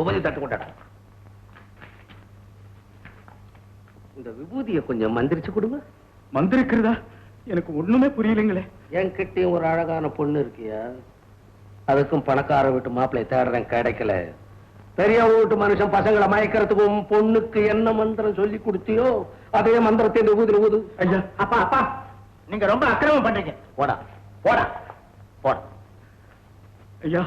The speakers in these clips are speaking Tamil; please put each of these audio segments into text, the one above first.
விபூதி தட்டு கொண்டாடா. இந்த விபூதியை கொஞ்சம் மந்திரிச்சு கொடுங்க. மந்திரிக்கிறதா? எனக்கு ஒண்ணுமே புரியலைங்களே. என்கிட்டயும் ஒரு அழகான பொண்ணு இருக்கியா? அதுக்கும் பணக்கார வீட்டு மாப்பிள்ளை தேடுறேன் கிடைக்கல. பெரிய வீட்டு மனுஷன் பசங்களை மயக்கிறதுக்கும் பொண்ணுக்கு என்ன மந்திரம் சொல்லி கொடுத்தியோ அதே மந்திரத்தை இந்த ஊதுல ஊது. ஐயா. அப்பா அப்பா. நீங்க ரொம்ப அக்கிரமம் பண்றீங்க. போடா போடா போடா. ஐயா.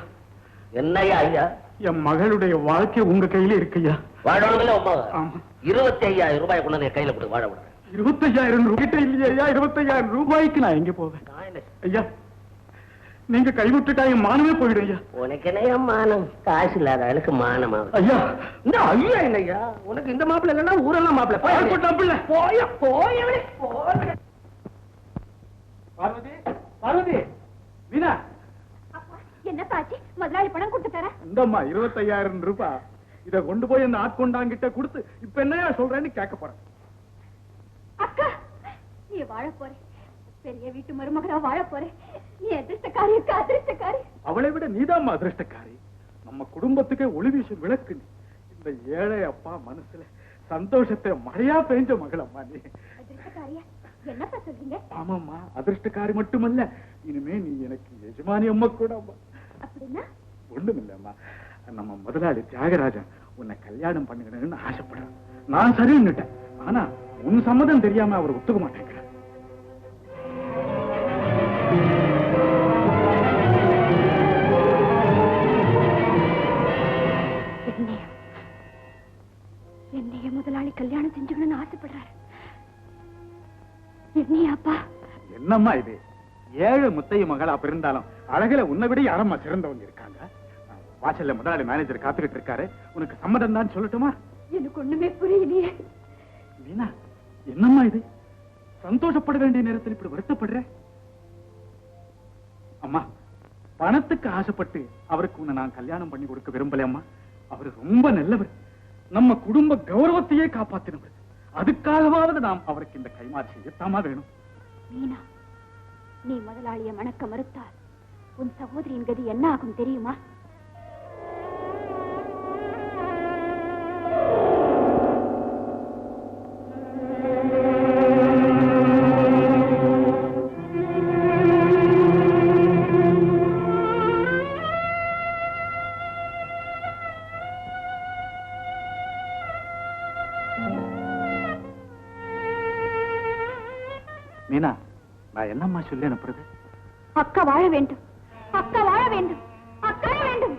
என்னையா ஐயா? என் மகளுடைய வாழ்க்கை உங்க கையில இருக்குய்யா? வாழணும்ல உமா. இருபத்தி ஐயாயிரம் ரூபாய் கொண்டு வந்து என் கையில கொடு வாழ விடுறேன் இருபத்தையாயிரம் ரூபாய். இல்லையா ஐயா இருபத்தையாயிரம் ரூபாய்க்கு நான் எங்க போவேன்? என்ன ஐயா நீங்க கைவிட்டுட்டா என் மானமே போயிடும் ஐயா. உனக்கு என்னையா மானம்? காசு இல்லாத ஆளுக்கு மானமா? ஐயா. இந்த ஐயா என்னய்யா உனக்கு இந்த மாப்பிள்ளை இல்லைன்னா ஊரெல்லாம் மாப்பிள்ளை. போய். போய போய. பார்வதி பார்வதி. என்ன பாச்சு முதலாளி பணம் கொடுத்து தரேன் இந்தம்மா இருபத்தையாயிரம் ரூபாய் இத கொண்டு போய் அந்த ஆட்கொண்டாங்கிட்ட கொடுத்து இப்ப என்னையா சொல்றேன்னு கேட்க போறேன். அக்கா நீ வாழ போறே. பெரிய வீட்டு மருமகளா வாழ போறே. நீ அதிர்ஷ்டக்காரி அக்கா அதிர்ஷ்டக்காரி. அவளை விட நீதாம்மா அதிர்ஷ்டக்காரி. நம்ம குடும்பத்துக்கே ஒளி வீசும் விளக்கு நீ. இந்த ஏழை அப்பா மனசுல சந்தோஷத்தை மழையா பெஞ்ச மகளம்மா நீ. அதிர்ஷ்டக்காரியா? என்னப்பா சொல்றீங்க? ஆமாம்மா அதிர்ஷ்டக்காரி மட்டுமல்ல இனிமே நீ எனக்கு எஜமானி அம்மா கூட நம்ம முதலாளி தியாகராஜன் உன்னை கல்யாணம் பண்ணிக்கணும்னு ஆசைப்படுறேன். நான் சரின்னுட்டேன் ஆனா உன் சம்மதம் தெரியாம அவர் ஒத்துக்க மாட்டேங்கிறார். என்னைய? முதலாளி கல்யாணம் செஞ்சுக்கணும்னு ஆசைப்படுறாரு? என்னையா அப்பா என்னம்மா இது? ஏழு முத்தைய மகளா பிறந்தாலும் அழகுல உன்னை விட யாரம்மா சிறந்தவங்க இருக்காங்க? வாசல்ல முதலாளி மேனேஜர் காத்துக்கிட்டு இருக்காரு. உனக்கு சம்மதம் தான் சொல்லட்டுமா? எனக்கு ஒண்ணுமே புரியலையே. வீணா என்னம்மா இது? சந்தோஷப்பட வேண்டிய நேரத்தில் இப்படி வருத்தப்படுற? அம்மா பணத்துக்கு ஆசைப்பட்டு அவருக்கு உன்னை நான் கல்யாணம் பண்ணி கொடுக்க விரும்பல அம்மா. அவர் ரொம்ப நல்லவர். நம்ம குடும்ப கௌரவத்தையே காப்பாத்தினவர். அதுக்காகவாவது நாம் அவருக்கு இந்த கைமாறு செய்யத்தாமா வேணும். மீனா நீ முதலாளிய மணக்க மறுத்தால் உன் சகோதரியின் கதி என்ன ஆகும் தெரியுமா? மீனா நான் என்னம்மா சொல்லி அனுப்புறது? அக்கா வாழ வேண்டும். அக்கா வாழ வேண்டும். அக்கா வேண்டும்.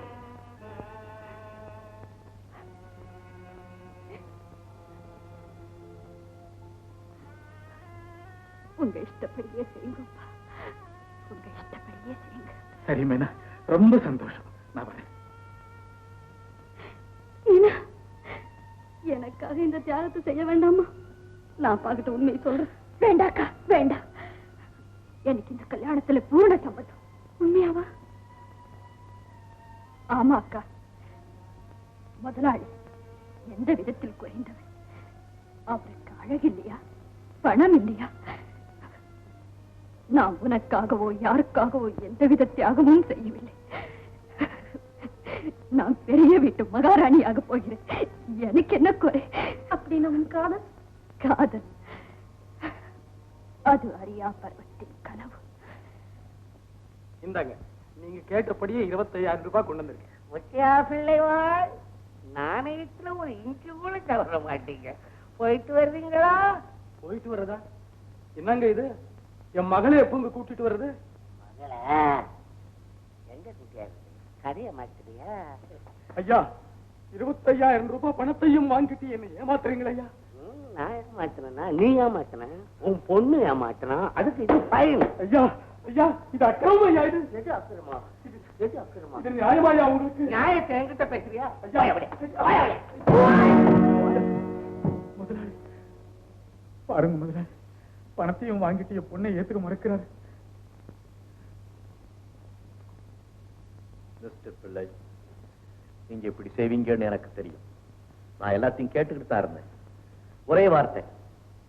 உங்க இஷ்டப்படியே செய்யுங்கப்பா. உங்க இஷ்டப்படியே செய்யுங்க. சரி மீனா. ரொம்ப சந்தோஷம். நான் வரேன். எனக்காக இந்த தியாகத்தை செய்ய வேண்டாமா? நான் பாக்கிட்ட உண்மையை சொல்றேன். வேண்டாக்கா வேண்டாம். எனக்கு இந்த கல்யாணத்துல பூர்ண சம்மதம் உண்மையாவா? ஆமா அக்கா. முதலாளி எந்த விதத்தில் குறைந்தவர் அவருக்கு அழகு இல்லையா? பணம் இல்லையா? நான் உனக்காகவோ யாருக்காகவோ எந்தவித தியாகமும் செய்யவில்லை. நான் பெரிய வீட்டு மகாராணியாக போகிறேன். எனக்கு என்ன குறை? அப்படின்னு உன் காதல்? காதல். அது அறியா கனவு இந்தாங்க நீங்க கேட்டபடியே இருபத்தையாயிரம் ரூபாய் கொண்டு வந்திருக்கேன். முத்தியா பிள்ளைவாள் நாணயத்துல ஒரு இன்ச்சு கூட தவற மாட்டீங்க. போயிட்டு வருவீங்களா? போயிட்டு வர்றதா? என்னங்க இது? என் மகளை எப்ப இங்க கூட்டிட்டு வர்றது? மகள எங்க குட்டியா இருக்கு? கதைய மாத்துறியா? ஐயா இருபத்தையாயிரம் ரூபாய் பணத்தையும் வாங்கிட்டு என்ன ஏமாத்துறீங்களா ஐயா? நான் ஏமாத்தினா நீ ஏமாத்தின? உன் பொண்ணு ஏமாத்தினா? அதுக்கு இது பயன் ஐயா ஐயா இது அக்கிரமம் ஐயா இது. எது அக்கிரமா எது அக்கிரமா இது நியாயமாயா உங்களுக்கு? நியாயத்தை என்கிட்ட பேசுறியா. முதலாளி பாருங்க முதலாளி. பணத்தையும் வாங்கிட்டு என் பொண்ணை ஏத்துக்க மறுக்கிறாரு. மிஸ்டர் பிள்ளை நீங்க இப்படி செய்வீங்கன்னு எனக்கு தெரியும். நான் எல்லாத்தையும் கேட்டுக்கிட்டு தான் இருந்தேன். ஒரே வார்த்தை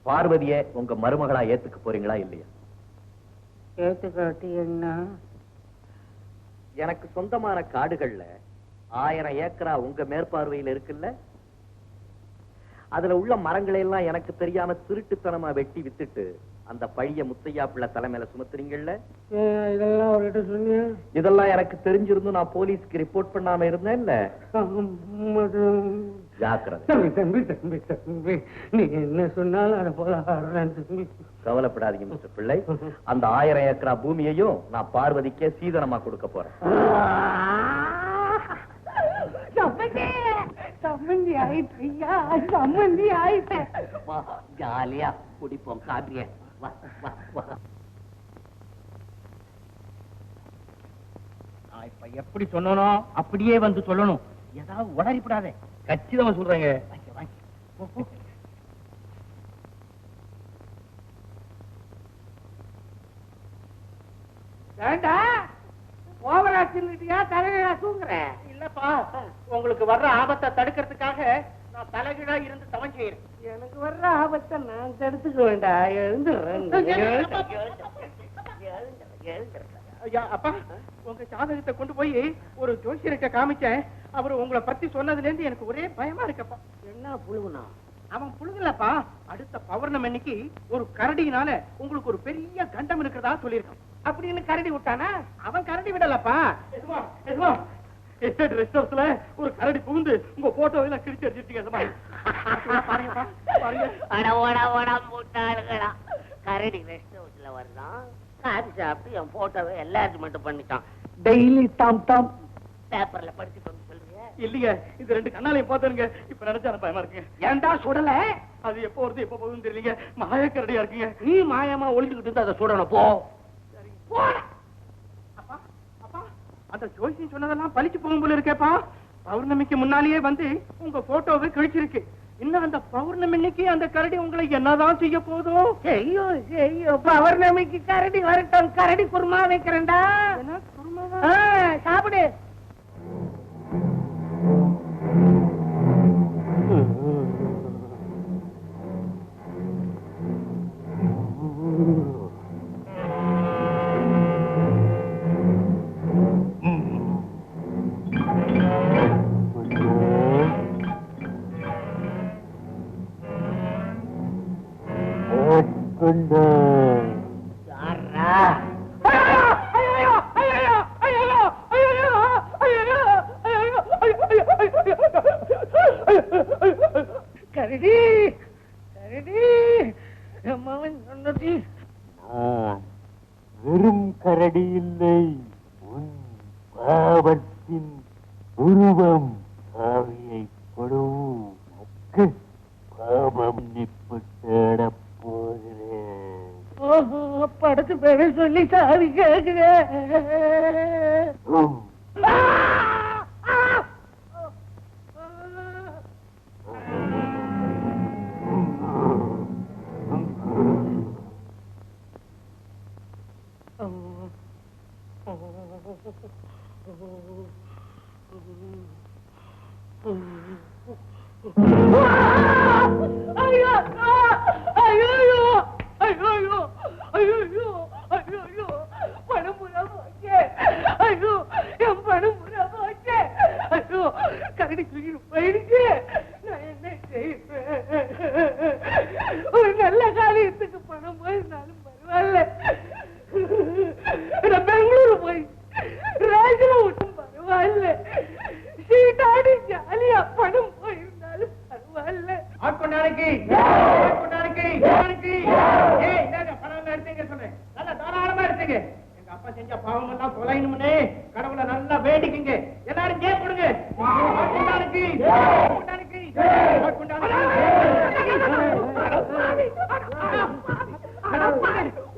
பார்வதியை உங்க மருமகளா ஏத்துக்க போறீங்களா இல்லையா? ஏத்துக்காட்டி என்ன எனக்கு சொந்தமான காடுகள்ல ஆயிரம் ஏக்கரா உங்க மேற்பார்வையில இருக்குல்ல? அதுல உள்ள மரங்களை எல்லாம் எனக்கு தெரியாம திருட்டுத்தனமா வெட்டி வித்துட்டு அந்த பழிய முத்தையா பிள்ளை தலைமையில சுமத்துறீங்கல்ல? இதெல்லாம் எனக்கு தெரிஞ்சிருந்தும் நான் போலீஸ்க்கு ரிப்போர்ட் பண்ணாம இருந்தேன்ல? ஜாக்கிரதை தம்பி தம்பி தம்பி தம்பி. நீ என்ன சொன்னாலும் அதை போல ஆடுறேன் தம்பி. கவலைப்படாதீங்க மிஸ்டர் பிள்ளை. அந்த ஆயிரம் ஏக்கரா பூமியையும் நான் பார்வதிக்கே சீதனமா கொடுக்க போறேன். ஜாலியா குடிப்போம் காப்பிய. வா வா வா. நான் இப்ப எப்படி சொன்னனோ அப்படியே வந்து சொல்லணும். ஏதாவது உடறிப்படாதே கச்சிதமா சொல்றேங்க. வாங்க வாங்க. போ, போ. ஏண்டா? ஓவரா தின்னுட்டியா தலைகீழா தூங்குற? இல்லப்பா உங்களுக்கு வர்ற ஆபத்தை தடுக்கிறதுக்காக நான் தலைகீழா இருந்து தவம் செய்யறேன் எனக்கு வர்ற ஆபத்தை நான் தடுத்துக்க வேண்டாம் எழுந்துடுறேன். ஐயா அப்பா உங்க ஜாதகத்தை கொண்டு போய் ஒரு ஜோசியர்கிட்ட காமிச்சேன். அவர் உங்களை பத்தி சொன்னதுல இருந்து எனக்கு ஒரே பயமா இருக்கப்பா. என்ன புழுகுனா? அவன் புழுங்கலப்பா அடுத்த பௌர்ணமி அன்னைக்கு ஒரு கரடியினால உங்களுக்கு ஒரு பெரிய கண்டம் இருக்கிறதா சொல்லியிருக்கான். அப்படின்னு கரடி விட்டானா? அவன் கரடி விடலப்பா. எஸ்டேட் ரெஸ்ட் ஹவுஸ்ல ஒரு கரடி புகுந்து உங்க போட்டோ எல்லாம் கிழிச்சு அடிச்சிருக்கீங்க கரடி ரெஸ்ட் ஹவுஸ்ல வரலாம் காபி சாப்பிட்டு என் போட்டோவை எல்லாரும் பண்ணிட்டான். டெய்லி தாம் தாம். பேப்பர்ல படிச்சுட்டு வந்து சொல்றீங்க இல்லைங்க இது ரெண்டு கண்ணாலையும் பார்த்தனுங்க இப்ப நினைச்சா பயமா இருக்குங்க. ஏன்டா சுடல? அது எப்போ வருது எப்போ போகுதுன்னு தெரியலீங்க. மாயக்கரடியா இருக்குங்க. நீ மாயமா ஒளிஞ்சுக்கிட்டு இருந்து அதை சுடணும் போ. அப்பா அப்பா அந்த ஜோசியம் சொன்னதெல்லாம் பலிச்சு போகும் போல இருக்கேப்பா. பௌர்ணமிக்கு முன்னாலேயே வந்து உங்க போட்டோவை கிழிச்சிருக்கு. இன்னும் அந்த பௌர்ணமி அன்னைக்கு அந்த கரடி உங்களை என்னதான் செய்ய போதோ ஐயோ ஐயோ பௌர்ணமிக்கு கரடி வரட்டும். கரடி குருமா வைக்கிறேன்டா? ஆ, சாப்பிடு. கரடி கரடி அம்மாவன் சொன்னது. நான் வெறும் கரடி இல்லை. உன் பாவத்தின் உருவம் ஆவியை படும் பாவம் நிப்பட்டேடப் போகிறேன். ஓஹோ படத்து பேரை சொல்லி சாவி கேக்குறேன் உம், ஐயோ ஐயோ ஐயோ ஐயோ ஐயோ பணம் புறா போச்சே ஐயோ என் பணம் புறா போச்சே ஐயோ கரடி தூக்கிட்டு போயிடுச்சு நான் என்ன செய்வேன் ஒரு நல்ல காரியத்துக்கு பணம் போயிருந்தாலும் பரவாயில்ல நான் பெங்களூரு போய் ராஜில விட்டும் பரவாயில்ல சீட்டாடி ஜாலியா பணம் போயிருந்தாலும் பரவாயில்ல ஆட்கொண்டானுக்கு ஆட்கொண்டானுக்கு ஆட்கொண்டானுக்கு ஏய் இந்தாங்க பணம் எல்லாம் எடுத்துங்க சொல்றேன் நல்லா தாராளமா எடுத்துங்க எங்க அப்பா செஞ்ச பாவம் எல்லாம் தொலைணும்னே கடவுளை நல்லா வேண்டிக்குங்க எல்லாரும் ஜெய கொடுங்க ஆட்கொண்டானுக்கு ஆட்கொண்டானுக்கு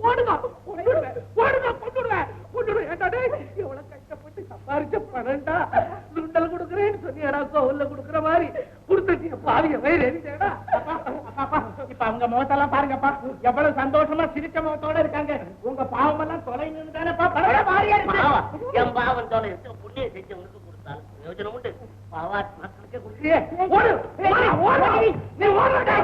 ஓடுங்க கொண்டுடுவேன் ஓடுங்க கொண்டுடுவேன் கொண்டுடுவேன் ஏண்டா டேய், எவ்வளவு கஷ்டப்பட்டு சம்பாரிச்ச பணம்டா சுண்டல் கொடுக்குறேன்னு சொன்னியடா கோவில்ல கொடுக்குற மாதிரி கொடுத்துட்டிய பாவிய வயிறு எரிஞ்சேடா அப்பா, அப்பா, அப்பா, இப்ப அவங்க முகத்தெல்லாம் பாருங்கப்பா. எவ்வளவு சந்தோஷமா சிரிச்ச முகத்தோட இருக்காங்க. உங்க பாவம் எல்லாம் தொலைன்னு தானேப்பா பரவாயில்ல மாறியா இருக்கு. என் பாவம் தோலை புண்ணியம் செஞ்சவனுக்கு கொடுத்தாலும் பிரயோஜனம் உண்டு. பாவாத் மக்களுக்கு கொடுத்து ஓடு நீ ஓடுடா.